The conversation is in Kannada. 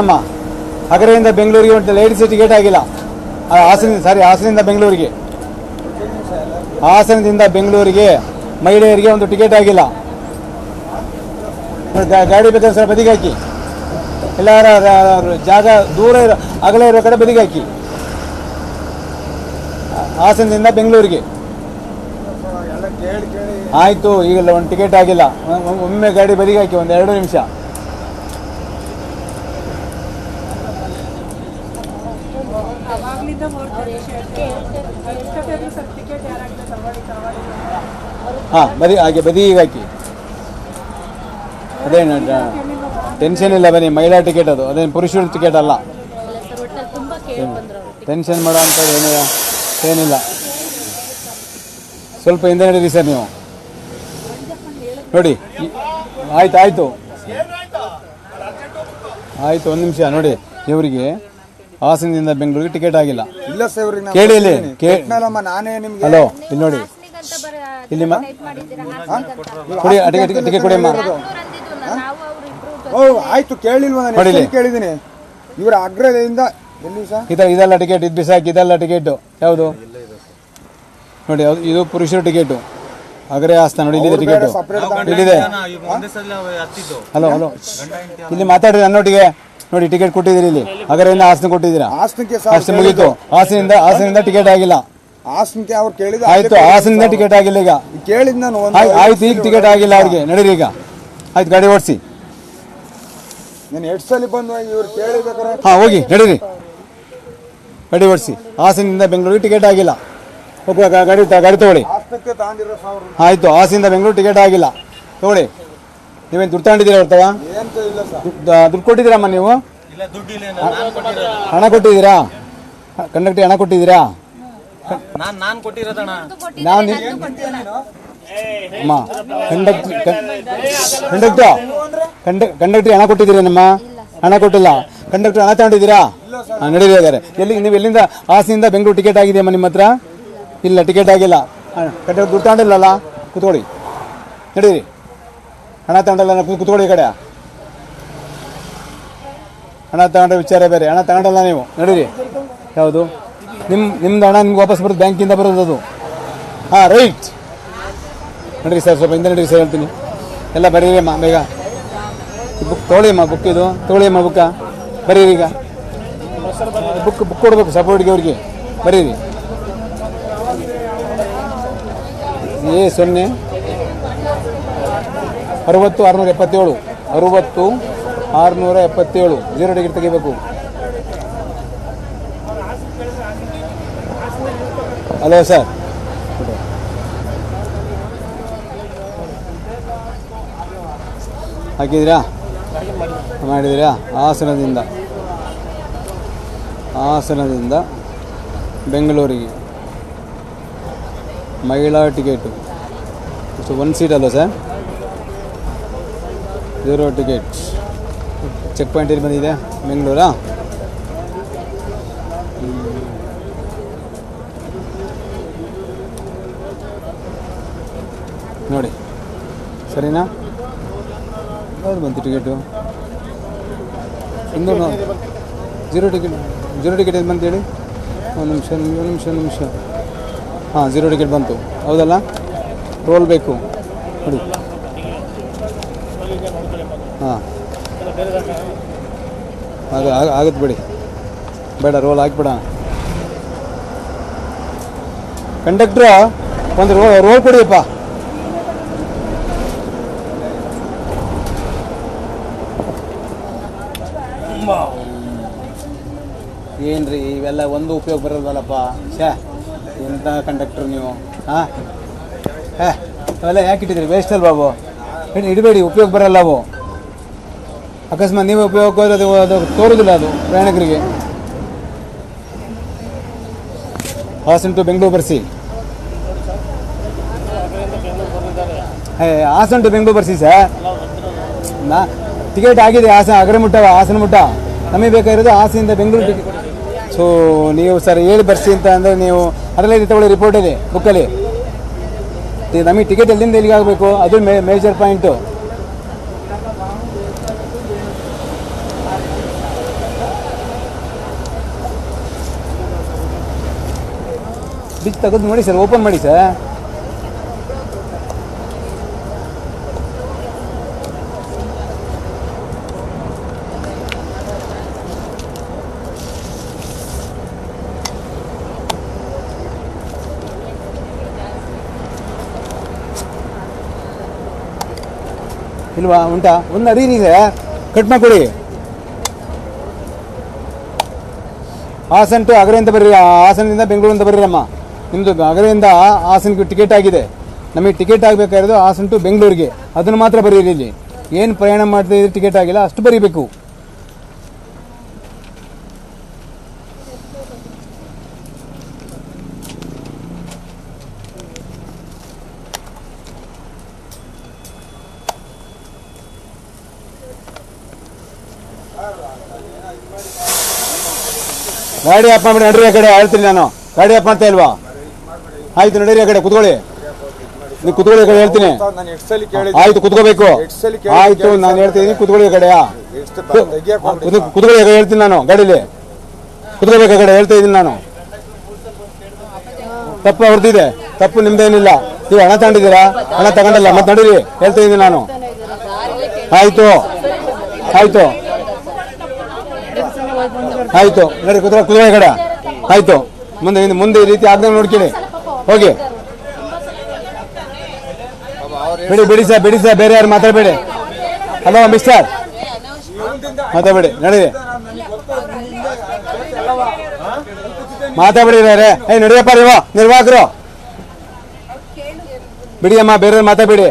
ಅಮ್ಮ ಹಗರೆಯಿಂದ ಬೆಂಗಳೂರಿಗೆ ಒಂದು ಲೇಡೀಸ್ ಟಿಕೆಟ್ ಆಗಿಲ್ಲ. ಹಾಸನ ಸಾರಿ ಹಾಸನದಿಂದ ಬೆಂಗಳೂರಿಗೆ. ಹಾಸನದಿಂದ ಬೆಂಗಳೂರಿಗೆ ಮಹಿಳೆಯರಿಗೆ ಒಂದು ಟಿಕೆಟ್ ಆಗಿಲ್ಲ. ಗಾಡಿ ಬೇಕಾದ್ರೆ ಸರ್ ಬದಿಗೆ ಹಾಕಿ ಎಲ್ಲಾರ ಜಾಗ ದೂರ ಇರೋ ಅಗಲ ಇರೋ ಕಡೆ ಬದಿಗೆ ಹಾಕಿ ಹಾಸನದಿಂದ ಬೆಂಗಳೂರಿಗೆ. ಆಯಿತು ಈಗಲ್ಲ ಒಂದು ಟಿಕೆಟ್ ಆಗಿಲ್ಲ. ಒಮ್ಮೆ ಗಾಡಿ ಬದಿಗೆ ಹಾಕಿ ಒಂದು ಎರಡು ನಿಮಿಷ ಅವಾಗ್ಲಿಂದ ಹೊರಡ್ತಾರೆ ಎಷ್ಟೊತ್ತಾದ್ರೂ ಸರ್ ಟಿಕೆಟ್ ಯಾರಾಗ್ತದೆ ತಗೊಳ್ಳಿ ತಗೊಳ್ಳಿ ಹಾಂ ಬದಿ ಹಾಗೆ ಬದಿಗೆ ಹಾಕಿ. ಅದೇನು ಟೆನ್ಷನ್ ಇಲ್ಲ ಬನ್ನಿ, ಮಹಿಳಾ ಟಿಕೆಟ್ ಅದು. ಅದೇನು ಪುರುಷರ ಟಿಕೆಟ್ ಅಲ್ಲ. ಟೆನ್ಷನ್ ಮಾಡೋ ಅಂಥದ್ದು ಏನಿಲ್ಲ. ಏನಿಲ್ಲ. ಸ್ವಲ್ಪ ಹಿಂದೆ ನಡೀರಿ ಸರ್ ನೀವು. ನೋಡಿ, ಆಯ್ತು ಆಯ್ತು. ಆಯ್ತು, ಒಂದು ನಿಮಿಷ, ನೋಡಿ, ಇವರಿಗೆ ಹಾಸನದಿಂದ ಬೆಂಗಳೂರಿಗೆ ಟಿಕೆಟ್ ಆಗಿಲ್ಲ. ಇಲ್ಲ ಸರ್ ಕೇಳಿ ಇಲ್ಲಿ ಕೇ ನಾನೇ ನಿಮ್ಗೆ ಹಲೋ ಇಲ್ಲಿ ನೋಡಿ. ಇಲ್ಲಿಮ್ಮ ಕೊಡಿ ಆ ಟಿಕೆಟ್ ಟಿಕೆಟ್ ಕೊಡಿ ಅಮ್ಮ. ನಾನ್ನೂರು ಅಂದಿದ್ವಲ್ಲ ನಾವು ಅವ್ರು ಇಬ್ರು ಓ ಆಯ್ತು ಕೇಳಿಲ್ವ ನಾನು. ಎಷ್ಟು ಕೇಳಿದ್ದೀನಿ? ಇವರ ಅಗ್ರದಿಂದ ಎಲ್ಲಿ ಸರ್? ಇದ ಇದೆಲ್ಲ ಟಿಕೆಟ್ ಇದು ಬಿಸಾಕಿ ಇದೆಲ್ಲ ಟಿಕೆಟ್. ಯಾವುದು? ನೋಡಿ ಯಾವ್ದು ಇದು ಪುರುಷರ ಟಿಕೆಟು. ಅಗ್ರೆ ಆಸ್ತ ನೋಡಿ ಇಲ್ಲಿದೆ ಟಿಕೆಟ್. ಸಪ್ರೇಟ್ ಇಲ್ಲಿದೆ. Hello hello. ಇಲ್ಲಿ ಮಾತಾಡ್ರಿ ನನ್ನೊಟ್ಟಿಗೆ. ನೋಡಿ ಟಿಕೆಟ್ ಕೊಟ್ಟಿದ್ದೀರಿ ಇಲ್ಲಿ. ಅಗರದಿಂದ ಹಾಸನ ಕೊಟ್ಟಿದ್ದೀರಾ? ಹಾಸನಕ್ಕೆ ಅಷ್ಟು ಮುಗೀತು. ಹಾಸನಿಂದ ಹಾಸನಿಂದ ಟಿಕೆಟ್ ಆಗಿಲ್ಲ. ಹಾಸನಕ್ಕೆ ಅವ್ರು ಕೇಳಿದ ಆಯ್ತು ಹಾಸನಿಂದ ಟಿಕೆಟ್ ಆಗಿಲ್ಲ ಈಗ. ಕೇಳಿದ ನಾನು ಒಂದು ಆಯ್- ಆಯ್ತು ಈಗ ಟಿಕೆಟ್ ಆಗಿಲ್ಲ ಅವ್ರಿಗೆ. ನಡೀರಿ ಈಗ. ಆಯ್ತು ಗಾಡಿ ಓಡಿಸಿ. ನಾನು ಎಷ್ಟು ಸಲ ಬಂದು ಇವ್ರು ಕೇಳಿಬೇಕಾರೆ ಹಾಂ ಹೋಗಿ ನಡೀರಿ. ಗಾಡಿ ಓಡಿಸಿ. ಹಾಸನಿಂದ ಬೆಂಗಳೂರಿಗೆ ಟಿಕೆಟ್ ಆಗಿಲ್ಲ. ಹೋಗುವ ಗಾ- ಗಾಡಿ ತ- ಗಾಡಿ ತಗೊಳ್ಳಿ. ಹಾಸನಕ್ಕೆ ತಾಂದಿರೋ ಸಾವಿರ ಆಯ್ತು ಹಾಸನಿಂದ ಬೆಂಗಳೂರು ಟಿಕೆಟ್ ಆಗಿಲ್ಲ. ತಗೊಳ್ಳಿ. ನೀವೇನು ದುಡ್ಡು ತಗೊಂಡಿದ್ದೀರಾ ಹೊರ್ತವ ದುಡ್ಡು ಕೊಟ್ಟಿದ್ದೀರಮ್ಮ ನೀವು? ಹಣ ಕೊಟ್ಟಿದ್ದೀರಾ? ಕಂಡಕ್ಟರ್ ಹಣ ಕೊಟ್ಟಿದ್ದೀರಾ? ನಾವು ಅಮ್ಮ ಕಂಡಕ್ಟರ್ ಕಂಡಕ್ಟರ್ ಕಂಡ ಕಂಡಕ್ಟರ್ ಹಣ ಕೊಟ್ಟಿದ್ದೀರೇನಮ್ಮ? ಹಣ ಕೊಟ್ಟಿಲ್ಲ. ಕಂಡಕ್ಟರ್ ಹಣ ತಗೊಂಡಿದ್ದೀರಾ? ಹಾಂ ನಡೀರಿ ಹಾಗಾದ್ರೆ. ಎಲ್ಲಿ ನೀವು ಎಲ್ಲಿಂದ ಹಾಸನಿಂದ ಬೆಂಗಳೂರು ಟಿಕೆಟ್ ಆಗಿದೆಯಮ್ಮ ನಿಮ್ಮ ಹತ್ರ? ಇಲ್ಲ ಟಿಕೆಟ್ ಆಗಿಲ್ಲ. ಹಾಂ ಕಂಡಕ್ಟರ್ ದುಡ್ಡು ತಗೊಂಡಿಲ್ಲಲ್ಲ? ಕೂತ್ಕೊಳ್ಳಿ. ನಡೀರಿ. ಹಣ ತಗೊಂಡಲ್ಲ ಕುತ್ಕೊಳ್ಳಿ ಈ ಕಡೆ. ಹಣ ತಗೊಂಡ್ರೆ ವಿಚಾರ ಬೇರೆ. ಹಣ ತಗೊಂಡಲ್ಲ ನೀವು. ನಡೀರಿ. ಯಾವುದು? ನಿಮ್ಮ ನಿಮ್ದು ಹಣ ನಿಮ್ಗೆ ವಾಪಸ್ ಬರೋದು ಬ್ಯಾಂಕಿಂದ ಬರೋದು ಅದು. ಹಾಂ, ರೈಟ್. ನಡೀರಿ ಸರ್, ಸ್ವಲ್ಪ ಹಿಂದೆ ನಡೀರಿ ಸರ್, ಹೇಳ್ತೀನಿ. ಎಲ್ಲ ಬರೀರಿ ಅಮ್ಮ, ಬೇಗ. ಬುಕ್ ತೊಗೊಳ್ಳಿ ಅಮ್ಮ ಬುಕ್ ಇದು. ಅಮ್ಮ ಬುಕ್ಕ ಬರೀರಿ ಈಗ. ಬುಕ್ ಬುಕ್ ಕೊಡ್ಬೇಕು ಸಪೋರ್ಟ್ಗೆ ಅವ್ರಿಗೆ. ಬರೀರಿ. ಏ, ಸೊನ್ನೆ. ಅರವತ್ತು, ಆರುನೂರ ಎಪ್ಪತ್ತೇಳು. ಅರುವತ್ತು, ಆರುನೂರ ಎಪ್ಪತ್ತೇಳು. ಜೀರೋ ಟಿಕೆಟ್ ತೆಗಿಬೇಕು. Hello sir. ಹಾಕಿದ್ದೀರಾ? ಮಾಡಿದ್ದೀರಾ? ಹಾಸನದಿಂದ. ಹಾಸನದಿಂದ ಬೆಂಗಳೂರಿಗೆ. ಮಹಿಳಾ ಟಿಕೆಟು. ಸೊ ಒನ್ ಸೀಟ್ ಅಲ್ವಾ sir? Zero ticket check point ಇಲ್ಲಿ ಬಂದಿದೆ ಬೆಂಗಳೂರಾ ನೋಡಿ. ಸರಿನಾ? ಯಾವ್ದು ಬಂತು ಟಿಕೆಟು ಒಂದು ಜೀರೋ ಟಿಕೆಟ್ ಜೀರೋ ಟಿಕೆಟ್ ಏನು ಬಂತೇಳಿ ಹೇಳಿ? ಒಂದು ನಿಮಿಷ ಒಂದು ನಿಮಿಷ ಒಂದು ನಿಮಿಷ. ಹಾಂ ಜೀರೋ ಟಿಕೆಟ್ ಬಂತು. ಹೌದಲ್ಲ? ರೋಲ್ ಬೇಕು. ನೋಡಿ. ಆಗ ಆಗ- ಆಗುತ್ತೆ ಬಿಡಿ ಬೇಡ ರೋಲ್ ಹಾಕ್ಬಿಡ ಕಂಡಕ್ಟ್ರು ಒಂದು ರೋ ರೋಲ್ ಕೊಡಿಯಪ್ಪ ಏನ್ರಿ ಇವೆಲ್ಲ ಒಂದು ಉಪಯೋಗ ಬರಲ್ವಲ್ಲಪ್ಪ ಛೇ ಎಂಥ ಕಂಡಕ್ಟ್ರು ನೀವು ಹಾಂ ಹೇ ಅವೆಲ್ಲ ಯಾಕೆ ಇಟ್ಟಿದ್ರಿ ವೇಸ್ಟ್ ಅಲ್ಲ ಬಾಬು ಇಡ್- ಇಡಬೇಡಿ ಉಪಯೋಗ ಬರಲ್ಲ ಅವು ಅಕಸ್ಮಾತ್ ನೀವು ಉಪಯೋಗಕ್ಕೆ ಹೋದ್ರೆ ಅದು ಅದು ತೋರುದಿಲ್ಲ ಅದು ಪ್ರಯಾಣಿಕರಿಗೆ. ಹಾಸನ್ ಟು ಬೆಂಗಳೂರು ಬರ್ಸಿ. ಹೇ, ಹಾಸನ ಟು ಬೆಂಗಳೂರು ಬರ್ಸಿ ಸರ್. ನಾ ಟಿಕೆಟ್ ಆಗಿದೆ, ಹಾಸನ ಅಗರೆ ಮುಟ್ಟವ ಹಾಸನ ಮುಟ್ಟ ನಮಗೆ ಬೇಕಾಗಿರೋದು ಹಾಸನಿಂದ ಬೆಂಗಳೂರು ಟಿಕೆಟ್ ಸೊ ನೀವು ಸರ್ ಹೇಳಿ ಬರ್ಸಿ ಅಂತ ಅಂದರೆ ನೀವು ಅದರಲ್ಲೇ ತಗೊಳ್ಳಿ ರಿಪೋರ್ಟ್ ಇದೆ ಬುಕ್ಕಲ್ಲಿ ನಮಗೆ ಟಿಕೆಟ್ ಎಲ್ಲಿಂದ ಎಲ್ಲಿಗೆ ಆಗಬೇಕು? ಅದು ಮೇಜರ್ ಪಾಯಿಂಟು ಬಿಚ್ ತೆಗೆದು ನೋಡಿ ಸರ್, ಓಪನ್ ಮಾಡಿ ಸರ್. ಇಲ್ವಾ, ಉಂಟಾ? ಒಂದು ಅಡೀರಿ ಸರ್ ಕಟ್ ಮಾಡಿಕೊಡಿ. ಹಾಸನ್ ಟು ಅಗರೆಯಿಂದ ಬರ್ರಿ ಆ ಹಾಸನದಿಂದ ಬೆಂಗಳೂರಿಂದ ಬರ್ರಿ ಅಮ್ಮ ನಿಮ್ಮದು ನಗರದಿಂದ ಹಾಸನಕ್ಕೆ ಟಿಕೆಟ್ ಆಗಿದೆ. ನಮಗೆ ಟಿಕೆಟ್ ಆಗಬೇಕಾಗಿರೋದು ಹಾಸನ್ ಟು ಬೆಂಗಳೂರಿಗೆ. ಅದನ್ನು ಮಾತ್ರ ಬರೀರಿ ಇಲ್ಲಿ. ಏನು ಪ್ರಯಾಣ ಮಾಡ್ತಾ ಇದ್ರೆ ಟಿಕೆಟ್ ಆಗಿಲ್ಲ, ಅಷ್ಟು ಬರೀಬೇಕು. ಗಾಡಿ ಅಪ್ ಮಾಡಿ ನಡ್ರಿ ಆ ಕಡೆ, ಹೇಳ್ತೀನಿ ನಾನು. ಗಾಡಿ ಅಪ್ ಮಾಡ್ತಾ ಇಲ್ವಾ? ಆಯ್ತು, ನಡೀರಿ ಆ ಕಡೆ, ಕುತ್ಕೊಳ್ಳಿ. ನೀವು ಕುತ್ಕೊಳ್ಳಿ ಕಡೆ, ಹೇಳ್ತೀನಿ. ಆಯ್ತು, ಕುತ್ಕೋಬೇಕು. ಆಯ್ತು, ನಾನು ಹೇಳ್ತೀನಿ, ಕುತ್ಕೊಳ್ಳಿ ಆ ಕಡೆ ಕುತ್ಕೊಳ್ಳಿ ಕಡೆ, ಹೇಳ್ತೀನಿ ನಾನು, ಗಾಡೀಲಿ. ಕುತ್ಕೋಬೇಕು ಆ ಕಡೆ, ಹೇಳ್ತಾ ಇದ್ದೀನಿ ನಾನು. ತಪ್ಪು ಅವ್ರದ್ದಿದೆ ತಪ್ಪು ನಿಮ್ದೇನಿಲ್ಲ ನೀವು ಹಣ ತಗೊಂಡಿದ್ದೀರಾ? ಹಣ ತಗೊಂಡಲ್ಲ, ಮತ್ತೆ ನಡೀರಿ, ಹೇಳ್ತಾ ಇದ್ದೀನಿ ನಾನು. ಆಯ್ತು ಆಯ್ತು. ಆಯ್ತು ನಡಿ ಕುತ್ಕೊಳ್ಳಿ ಕಡೆ. ಆಯ್ತು, ಮುಂದೆ ಮುಂದೆ ಈ ರೀತಿ ಆಗ್ದಂಗೆ ನೋಡ್ಕೊಳ್ಳಿ. ಹೋಗಿ. ಬಿಡಿ ಬಿಡಿ ಸರ್ ಬಿಡಿ ಸರ್, ಬೇರೆ ಯಾರು ಮಾತಾಡಬೇಡಿ. ಹಲೋ ಮಿಸ್ಟರ್ ಮಾತಾಡಬೇಡಿ, ನಡೀರಿ. ಮಾತಾಡ್ಬಿಡಿ ಏಯ್, ನಡಿಯಪ್ಪ ನೀವು, ನಿರ್ವಾಹಕರು. ಬಿಡಿ ಅಮ್ಮ ಬೇರೆ ಮಾತಾಡಬೇಡಿ.